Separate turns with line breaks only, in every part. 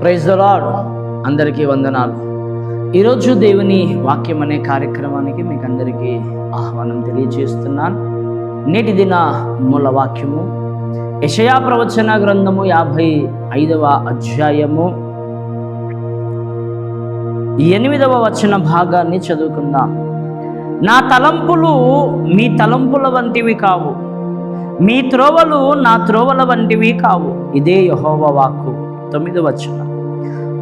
Praise the అందరికీ వందనాలు. ఈరోజు దేవుని వాక్యం అనే కార్యక్రమానికి మీకు అందరికీ ఆహ్వానం తెలియజేస్తున్నాను. నేటి దిన మూల వాక్యము యషయా ప్రవచన గ్రంథము యాభై ఐదవ అధ్యాయము ఎనిమిదవ వచన భాగాన్ని చదువుకుందాం. నా తలంపులు మీ తలంపుల వంటివి కావు. మీ త్రోవలు నా త్రోవల వంటివి కావు. ఇదే యహోవ వాక్కు. తొమ్మిది వచనం.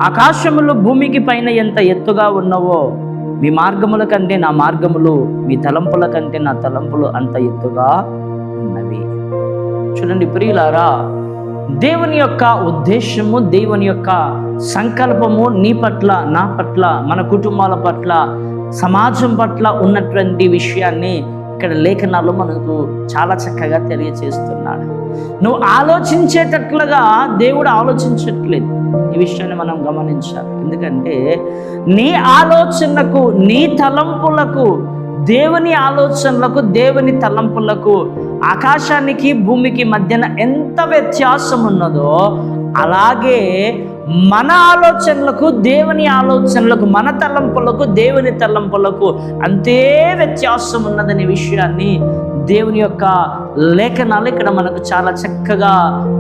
ఆకాశములు భూమికి పైన ఎంత ఎత్తుగా ఉన్నవో మీ మార్గముల కంటే నా మార్గములు మీ తలంపుల కంటే నా తలంపులు అంత ఎత్తుగా ఉన్నవి. చూడండి ప్రియులారా దేవుని యొక్క ఉద్దేశము దేవుని యొక్క సంకల్పము నీ పట్ల నా పట్ల మన కుటుంబాల పట్ల సమాజం పట్ల ఉన్నటువంటి విషయాన్ని ఇక్కడ లేఖనాలు మనకు చాలా చక్కగా తెలియచేస్తున్నాడు. నువ్వు ఆలోచించేటట్లుగా దేవుడు ఆలోచించట్లేదు. ఈ విషయాన్ని మనం గమనించాలి. ఎందుకంటే నీ ఆలోచనకు నీ తలంపులకు దేవుని ఆలోచనలకు దేవుని తలంపులకు ఆకాశానికి భూమికి మధ్యన ఎంత వ్యత్యాసం ఉన్నదో అలాగే మన ఆలోచనలకు దేవుని ఆలోచనలకు మన తలంపులకు దేవుని తలంపులకు అంతే వ్యత్యాసం ఉన్నదనే విషయాన్ని దేవుని యొక్క లేఖనాలు ఇక్కడ మనకు చాలా చక్కగా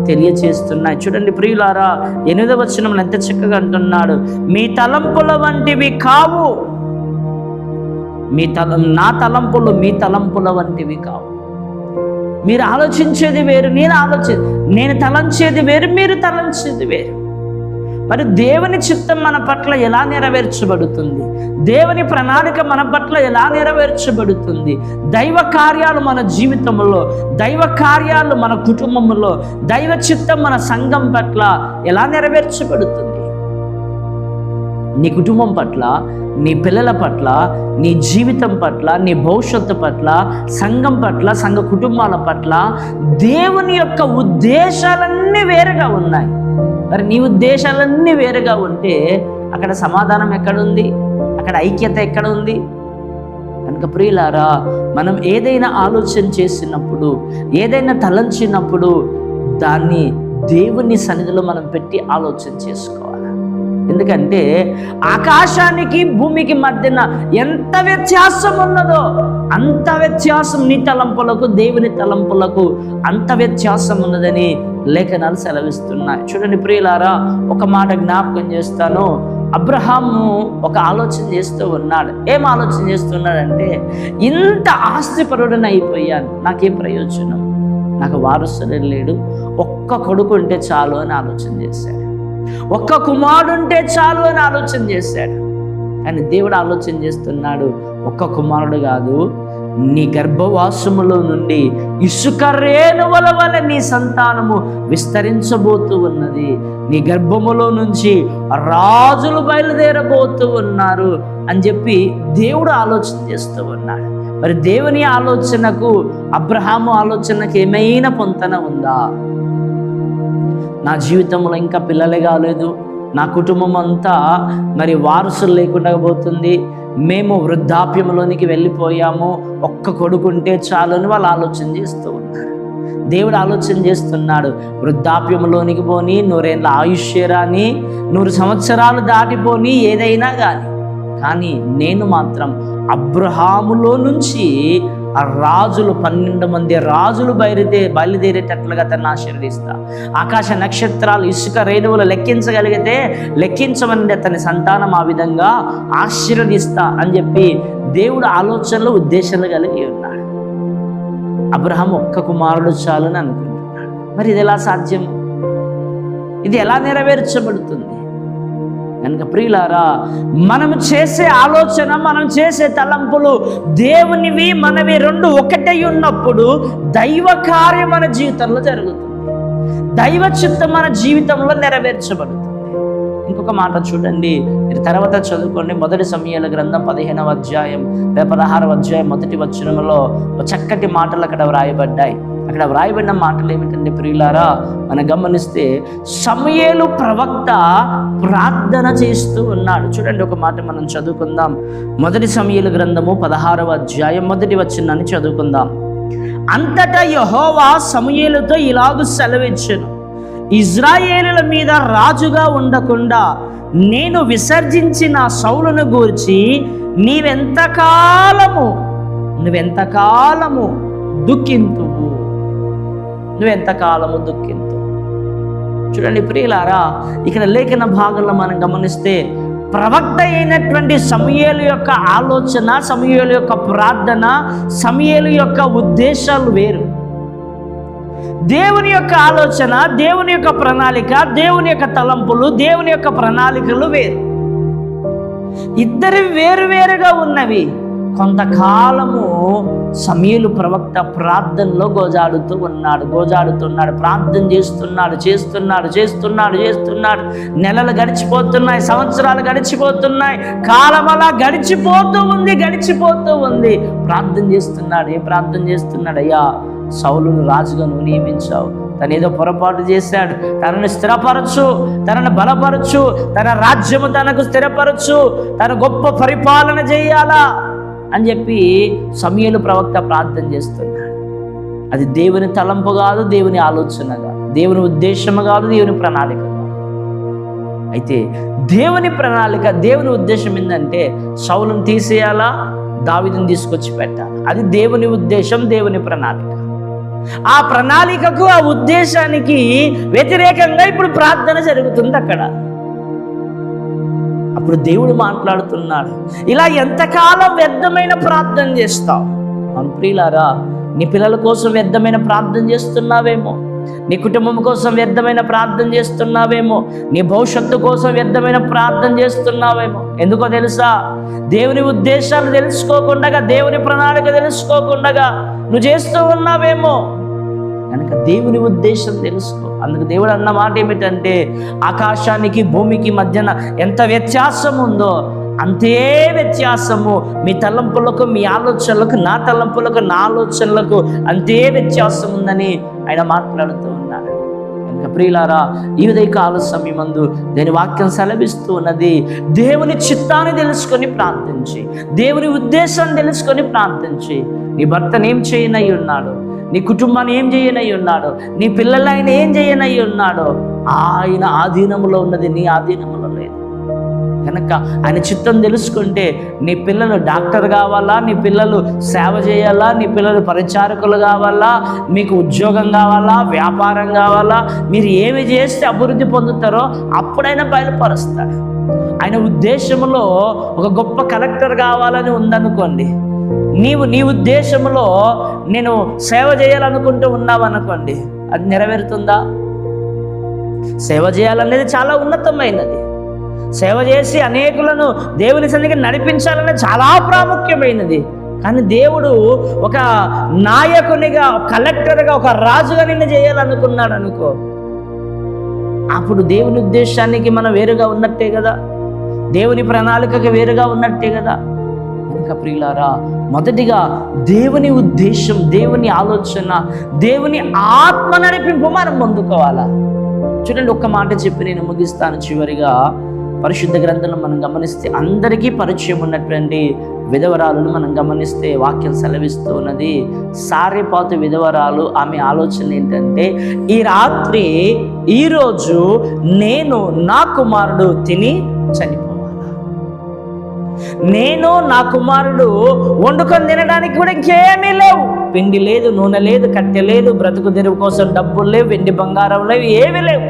తెలియచేస్తున్నాయి. చూడండి ప్రియులారా ఎనిమిదవ వచనంలో ఎంత చక్కగా అంటున్నాడు మీ తలంపుల వంటివి కావు మీ తలం నా తలంపులు మీ తలంపుల వంటివి కావు. మీరు ఆలోచించేది వేరు నేను ఆలోచి నేను తలంచేది వేరు మీరు తలంచేది వేరు. మరి దేవుని చిత్తం మన పట్ల ఎలా నెరవేర్చబడుతుంది? దేవుని ప్రణాళిక మన పట్ల ఎలా నెరవేర్చబడుతుంది? దైవ కార్యాలు మన జీవితంలో దైవ కార్యాలు మన కుటుంబంలో దైవ చిత్తం మన సంఘం పట్ల ఎలా నెరవేర్చబడుతుంది? నీ కుటుంబం పట్ల నీ పిల్లల పట్ల నీ జీవితం పట్ల నీ భవిష్యత్తు పట్ల సంఘం పట్ల సంఘ కుటుంబాల పట్ల దేవుని యొక్క ఉద్దేశాలన్నీ వేరుగా ఉన్నాయి. మరి నీ ఉద్దేశాలన్నీ వేరుగా ఉంటే అక్కడ సమాధానం ఎక్కడుంది? అక్కడ ఐక్యత ఎక్కడ ఉంది కనుక ప్రియులారా మనం ఏదైనా ఆలోచన చేసినప్పుడు ఏదైనా తలంచినప్పుడు దాన్ని దేవుని సన్నిధిలో మనం పెట్టి ఆలోచన చేసుకోవాలి. ఎందుకంటే ఆకాశానికి భూమికి మధ్యన ఎంత వ్యత్యాసం ఉన్నదో అంత వ్యత్యాసం నీ తలంపులకు దేవుని తలంపులకు అంత వ్యత్యాసం ఉన్నదని లేఖనాలు సెలవిస్తున్నాయి. చూడండి ప్రియులారా ఒక మాట జ్ఞాపకం చేస్తాను. అబ్రహాము ఒక ఆలోచన చేస్తూ ఉన్నాడు. ఏం ఆలోచన చేస్తున్నాడంటే ఇంత ఆస్తిపరుడని అయిపోయాను. నాకేం ప్రయోజనం? నాకు వారసుడు లేడు. ఒక్క కొడుకు ఉంటే చాలు అని ఆలోచన చేశాడు. ఒక్క కుమారుడు ఉంటే చాలు అని ఆలోచన చేశాడు. కానీ దేవుడు ఆలోచన చేస్తున్నాడు ఒక్క కుమారుడు కాదు నీ గర్భవాసములో నుండి ఇసుక రేణువుల వల్ల నీ సంతానము విస్తరించబోతూ ఉన్నది. నీ గర్భములో నుంచి రాజులు బయలుదేరబోతూ ఉన్నారు అని చెప్పి దేవుడు ఆలోచన చేస్తూ ఉన్నాడు. మరి దేవుని ఆలోచనకు అబ్రహాము ఆలోచనకు ఏమైనా పొంతన ఉందా? నా జీవితంలో ఇంకా పిల్లలే కాలేదు. నా కుటుంబం అంతా మరి వారసులు లేకుండా పోతుంది. మేము వృద్ధాప్యంలోనికి వెళ్ళిపోయాము. ఒక్క కొడుకుంటే చాలు అని వాళ్ళు ఆలోచన చేస్తూ ఉన్నారు. దేవుడు ఆలోచన చేస్తున్నాడు. వృద్ధాప్యంలోనికి పోని నూరేళ్ళ ఆయుష్యరాని నూరు సంవత్సరాలు దాటిపోని ఏదైనా కానీ కానీ నేను మాత్రం అబ్రహాములో నుంచి ఆ రాజులు పన్నెండు మంది రాజులు బయలుదే బయలుదేరేటట్లుగా తను ఆశీర్వదిస్తా. ఆకాశ నక్షత్రాలు ఇసుక రేణువులు లెక్కించగలిగితే లెక్కించమని అతని సంతానం ఆ విధంగా ఆశీర్వదిస్తా అని చెప్పి దేవుడు ఆలోచనలు ఉద్దేశాలు కలిగి ఉన్నాడు. అబ్రహం ఒక్క కుమారుడు చాలని అనుకుంటున్నాడు. మరి ఇది ఎలా సాధ్యం? ఇది ఎలా నెరవేర్చబడుతుంది? కనుక ప్రియులారా మనం చేసే ఆలోచన మనం చేసే తలంపులు దేవునివి మనవి రెండు ఒకటే ఉన్నప్పుడు దైవ కార్యం మన జీవితంలో జరుగుతుంది. దైవ చిత్తం మన జీవితంలో నెరవేర్చబడుతుంది. ఇంకొక మాట చూడండి. మీరు తర్వాత చదువుకోండి. మొదటి సమయాల గ్రంథం పదిహేనవ అధ్యాయం పదహారవ అధ్యాయం మొదటి వచనంలో చక్కటి మాటలు అక్కడ వ్రాయబడ్డాయి. అక్కడ వ్రాయబడిన మాటలు ఏమిటంటే ప్రియులారా? మనం గమనిస్తే సమయలు ప్రవక్త ప్రార్థన చేస్తూ ఉన్నాడు. చూడండి ఒక మాట మనం చదువుకుందాం. మొదటి సమయలు గ్రంథము పదహారవ అధ్యాయం మొదటి వచ్చిందని చదువుకుందాం. అంతటా యహోవా సమయలతో ఇలాగ సెలవిచ్చను. ఇజ్రాయేలుల మీద రాజుగా ఉండకుండా నేను విసర్జించిన సౌలును గూర్చి నీవెంతకాలము నువ్వెంతకాలము దుఃఖింతువు? నువ్వెంతకాలము దుఃఖింతు. చూడండి ప్రియులారా ఇక్కడ లేఖన భాగంలో మనం గమనిస్తే ప్రవక్త అయినటువంటి సమయలు యొక్క ఆలోచన సమయలు యొక్క ప్రార్థన సమయలు యొక్క ఉద్దేశాలు వేరు. దేవుని యొక్క ఆలోచన దేవుని యొక్క ప్రణాళిక దేవుని యొక్క తలంపులు దేవుని యొక్క ప్రణాళికలు వేరు. ఇద్దరి వేరువేరుగా ఉన్నవి. కొంతకాలము సమీలు ప్రవక్త ప్రార్థనలో గోజాడుతూ ఉన్నాడు. గోజాడుతున్నాడు. ప్రార్థన చేస్తున్నాడు చేస్తున్నాడు చేస్తున్నాడు చేస్తున్నాడు. నెలలు గడిచిపోతున్నాయి సంవత్సరాలు గడిచిపోతున్నాయి. కాలం అలా గడిచిపోతూ ఉంది గడిచిపోతూ ఉంది. ప్రార్థన చేస్తున్నాడు. ఏ ప్రార్థన చేస్తున్నాడు? అయ్యా సౌలును రాజుగా నువ్వు నియమించావు. తను ఏదో పొరపాటు చేశాడు. తనను స్థిరపరచు. తనను బలపరచు. తన రాజ్యము తనకు స్థిరపరచు. తన గొప్ప పరిపాలన చేయాలా? అని చెప్పి సమయలు ప్రవక్త ప్రార్థన చేస్తున్నాడు. అది దేవుని తలంపు కాదు దేవుని ఆలోచన కాదు దేవుని ఉద్దేశము కాదు దేవుని ప్రణాళిక కాదు. అయితే దేవుని ప్రణాళిక దేవుని ఉద్దేశం ఏంటంటే సౌలను తీసేయాలా దావిదని తీసుకొచ్చి పెట్టాలి? అది దేవుని ఉద్దేశం దేవుని ప్రణాళిక. ఆ ప్రణాళికకు ఆ ఉద్దేశానికి వ్యతిరేకంగా ఇప్పుడు ప్రార్థన జరుగుతుంది అక్కడ. ఇప్పుడు దేవుడు మాట్లాడుతున్నాడు ఇలా ఎంతకాలం వ్యర్థమైన ప్రార్థన చేస్తావు? అవును ప్రియులారా నీ పిల్లల కోసం వ్యర్థమైన ప్రార్థన చేస్తున్నావేమో నీ కుటుంబం కోసం వ్యర్థమైన ప్రార్థన చేస్తున్నావేమో నీ భవిష్యత్తు కోసం వ్యర్థమైన ప్రార్థన చేస్తున్నావేమో. ఎందుకో తెలుసా? దేవుని ఉద్దేశాలు తెలుసుకోకుండా దేవుని ప్రణాళిక తెలుసుకోకుండా నువ్వు చేస్తూ ఉన్నావేమో కనుక దేవుని ఉద్దేశం తెలుసుకో. అందుకు దేవుడు అన్న మాట ఏమిటంటే ఆకాశానికి భూమికి మధ్యన ఎంత వ్యత్యాసం ఉందో అంతే వ్యత్యాసము మీ తలంపులకు మీ ఆలోచనలకు నా తలంపులకు నా ఆలోచనలకు అంతే వ్యత్యాసం ఉందని ఆయన మాట్లాడుతూ ఉన్నాడు. కనుక ప్రియులారా ఈ ఉదయకాల సమయమందు దేని వాక్యం సెలవిస్తూ ఉన్నది దేవుని చిత్తాన్ని తెలుసుకొని ప్రార్థించి దేవుని ఉద్దేశాన్ని తెలుసుకొని ప్రార్థించి నీ భర్తనేం ఏం చేయనై ఉన్నాడు? నీ కుటుంబాన్ని ఏం చేయనై ఉన్నాడు? నీ పిల్లలు ఆయన ఏం చేయనై ఉన్నాడో? ఆయన ఆధీనంలో ఉన్నది నీ ఆధీనంలో లేదు. కనుక ఆయన చిత్తం తెలుసుకుంటే నీ పిల్లలు డాక్టర్ కావాలా? నీ పిల్లలు సేవ చేయాలా? నీ పిల్లలు పరిచారకులు కావాలా? మీకు ఉద్యోగం కావాలా? వ్యాపారం కావాలా? మీరు ఏమి చేస్తే అభివృద్ధి పొందుతారో అప్పుడైనా బయలుపరుస్తాడు ఆయన ఉద్దేశంలో ఒక గొప్ప కలెక్టర్ కావాలని ఉందనుకోండి. నీవు నీ ఉద్దేశంలో నేను సేవ చేయాలనుకుంటూ ఉన్నావు అనుకోండి అది నెరవేరుతుందా? సేవ చేయాలనేది చాలా ఉన్నతమైనది. సేవ చేసి అనేకులను దేవుని సన్నిధికి నడిపించాలనేది చాలా ప్రాముఖ్యమైనది. కానీ దేవుడు ఒక నాయకునిగా కలెక్టర్గా ఒక రాజుగా నిన్ను చేయాలనుకున్నాడు అనుకో అప్పుడు దేవుని ఉద్దేశానికి మనం వేరుగా ఉన్నట్టే కదా? దేవుని ప్రణాళికకి వేరుగా ఉన్నట్టే కదా? కనుక ప్రియులారా మొదటిగా దేవుని ఉద్దేశం దేవుని ఆలోచన దేవుని ఆత్మ నడిపింపు మనం పొందుకోవాలా? చూడండి ఒక్క మాట చెప్పి నేను ముగిస్తాను చివరిగా. పరిశుద్ధ గ్రంథంలో మనం గమనిస్తే అందరికీ పరిచయం ఉన్నటువంటి విధవరాలను మనం గమనిస్తే వాక్యం సెలవిస్తూ ఉన్నది. సారేపాతు విధవరాలు ఆమె ఆలోచన ఏంటంటే ఈ రాత్రి ఈరోజు నేను నా కుమారుడు తిని చనిపో నేను నా కుమారుడు వండుకొని తినడానికి కూడా ఇంకేమీ లేవు. పిండి లేదు నూనె లేదు కట్టె లేదు బ్రతుకు తెరువు కోసం డబ్బులు లేవు వెండి బంగారం లేవు ఏమీ లేవు.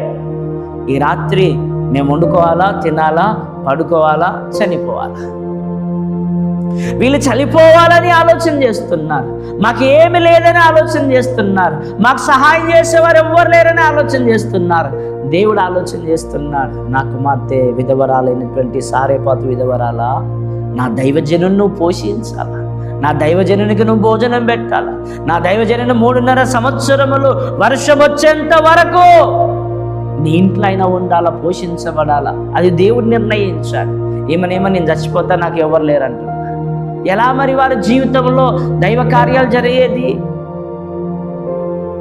ఈ రాత్రి మేము వండుకోవాలా తినాలా పడుకోవాలా చనిపోవాలా? వీళ్ళు చనిపోవాలని ఆలోచన చేస్తున్నారు. మాకు ఏమి లేదని ఆలోచన చేస్తున్నారు. మాకు సహాయం చేసేవారు ఎవ్వరు లేరని ఆలోచన చేస్తున్నారు. దేవుడు ఆలోచన చేస్తున్నాడు నా కుమార్తె విధవరాలైనటువంటి సారేపాతు విధవరాలా నా దైవజనును పోషించాలా నా దైవజనునికి నువ్వు భోజనం పెట్టాలా నా దైవజనుని మూడున్నర సంవత్సరములు వర్షం వచ్చేంత వరకు నీ ఇంట్లో అయినా ఉండాలా పోషించబడాలా? అది దేవుడు నిర్ణయించాడు. ఏమనేమో నేను చచ్చిపోతా నాకు ఎవరు లేరంటున్నా. ఎలా మరి వారి జీవితంలో దైవ కార్యాలు జరిగేది?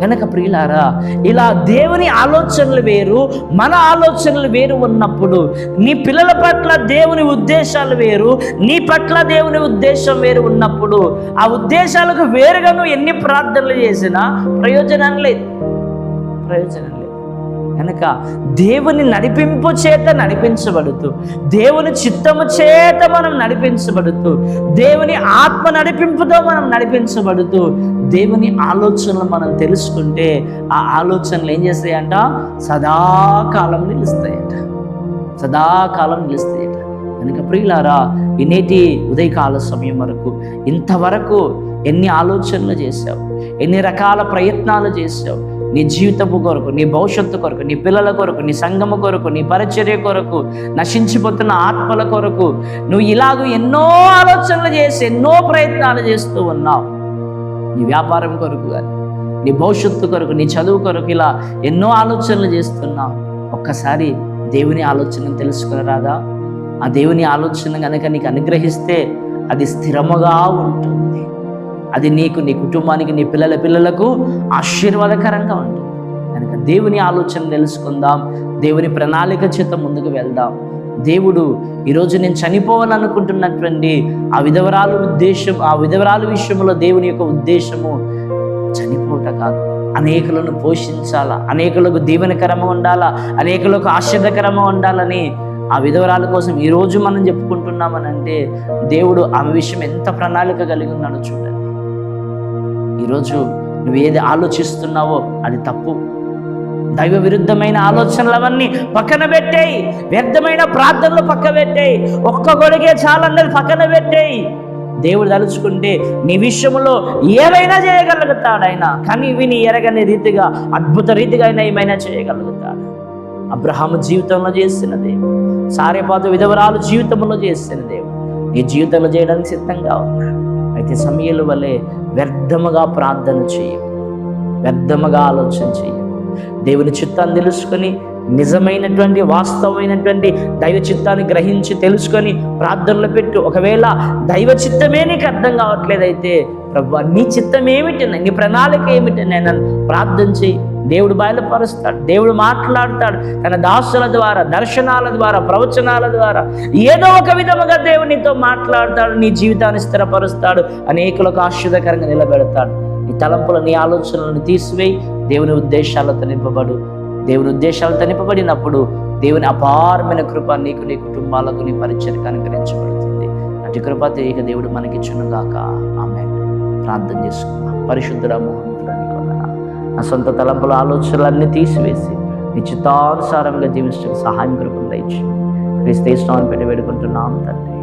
కనుక ప్రియులారా ఇలా దేవుని ఆలోచనలు వేరు మన ఆలోచనలు వేరు ఉన్నప్పుడు నీ పిల్లల పట్ల దేవుని ఉద్దేశాలు వేరు నీ పట్ల దేవుని ఉద్దేశం వేరు ఉన్నప్పుడు ఆ ఉద్దేశాలకు వేరుగా నువ్వు ఎన్ని ప్రార్థనలు చేసినా ప్రయోజనం లేదు. ప్రయోజనం లేదు. కనుక దేవుని నడిపింపు చేత నడిపించబడుతూ దేవుని చిత్తము చేత మనం నడిపించబడుతూ దేవుని ఆత్మ నడిపింపుతో మనం నడిపించబడుతూ దేవుని ఆలోచనలు మనం తెలుసుకుంటే ఆ ఆలోచనలు ఏం చేస్తాయంట? సదాకాలం నిలుస్తాయట. సదాకాలం నిలుస్తాయట. కనుక ప్రియులారా ఇనేటి ఉదయకాల సమయం వరకు ఇంతవరకు ఎన్ని ఆలోచనలు చేశావు? ఎన్ని రకాల ప్రయత్నాలు చేశావు? నీ జీవితపు కొరకు నీ భవిష్యత్తు కొరకు నీ పిల్లల కొరకు నీ సంగమ కొరకు నీ పరిచర్య కొరకు నశించిపోతున్న ఆత్మల కొరకు నువ్వు ఇలాగ ఎన్నో ఆలోచనలు చేసి ఎన్నో ప్రయత్నాలు చేస్తూ ఉన్నావు. నీ వ్యాపారం కొరకు కానీ నీ భవిష్యత్తు కొరకు నీ చదువు కొరకు ఇలా ఎన్నో ఆలోచనలు చేస్తున్నావు. ఒక్కసారి దేవుని ఆలోచన తెలుసుకునరాదా ఆ దేవుని ఆలోచన కనుక నీకు అనుగ్రహిస్తే అది స్థిరముగా ఉంటుంది. అది నీకు నీ కుటుంబానికి నీ పిల్లల పిల్లలకు ఆశీర్వాదకరంగా ఉంటుంది. దేవుని ఆలోచన తెలుసుకుందాం. దేవుని ప్రణాళిక చేత ముందుకు వెళ్దాం. దేవుడు ఈరోజు నేను చనిపోవాలనుకుంటున్నటువంటి ఆ విధవరాలు ఉద్దేశం ఆ విధవరాలు విషయంలో దేవుని యొక్క ఉద్దేశము చనిపోవట కాదు. అనేకులను పోషించాలా? అనేకులకు దీవెనకరము ఉండాలా? అనేకులకు ఆశ్చర్యకరము ఉండాలని ఆ విధవరాల కోసం ఈరోజు మనం చెప్పుకుంటున్నామని అంటే దేవుడు ఆమె విషయం ఎంత ప్రణాళిక కలిగి ఉన్నాడో చూడండి. ఈరోజు నువ్వు ఏది ఆలోచిస్తున్నావో అది తప్పు. దైవ విరుద్ధమైన ఆలోచనలవన్నీ పక్కన పెట్టేయి. వ్యర్థమైన ప్రార్థనలు పక్క పెట్టేయి. ఒక్క గొడిగే చాలన్నది పక్కన పెట్టేయి. దేవుడు తలుచుకుంటే నీ విషయంలో ఏవైనా చేయగలుగుతాడు ఆయన. కానీ విని ఎరగని రీతిగా అద్భుత రీతిగా ఆయన ఏమైనా చేయగలుగుతాడు. అబ్రహాము జీవితంలో చేసిన దేవుడు. సారేపాత విధవరాలు జీవితంలో చేసిన దేవుడు. నీ జీవితంలో చేయడానికి సిద్ధంగా ఉన్నాడు. అయితే సమయాల వల్లే వ్యర్థముగా ప్రార్థన చేయం. వ్యర్థముగా ఆలోచన చేయం. దేవుని చిత్తాన్ని తెలుసుకొని నిజమైనటువంటి వాస్తవమైనటువంటి దైవ చిత్తాన్ని గ్రహించి తెలుసుకొని ప్రార్థనలు పెట్టు. ఒకవేళ దైవ చిత్తమే నీకు అర్థం కావట్లేదైతే ప్రభు నీ చిత్తం ఏమిటి? నీ ప్రణాళిక ఏమిటి? నేను ప్రార్థన చేయి దేవుడు బయలుపరుస్తాడు. దేవుడు మాట్లాడతాడు తన దాసుల ద్వారా దర్శనాల ద్వారా ప్రవచనాల ద్వారా. ఏదో ఒక విధముగా దేవునితో మాట్లాడతాడు నీ జీవితాన్ని స్థిరపరుస్తాడు అనేకులకు ఆశ్చర్యకరంగా నిలబెడతాడు. నీ తలంపుల నీ ఆలోచనలను తీసివేయి. దేవుని ఉద్దేశాలతో నింపబడు దేవుని ఉద్దేశాలతో నింపబడినప్పుడు దేవుని అపారమైన కృప నీకు నీ కుటుంబాలకు నీ పరిచయకు అనుగ్రహించబడుతుంది. అటు కృప తెలియక దేవుడు మనకిచ్చునుగాక. ఆమె ప్రార్థన చేసుకున్నాం పరిశుద్ధుడ మోహనురానికి నా సొంత తలంపుల ఆలోచనలన్నీ తీసివేసి నిశ్చితానుసారంగా జీవించడానికి సహాయం కృపను దయచి క్రీస్తు పెట్టి వేడుకుంటున్నాం తండ్రి.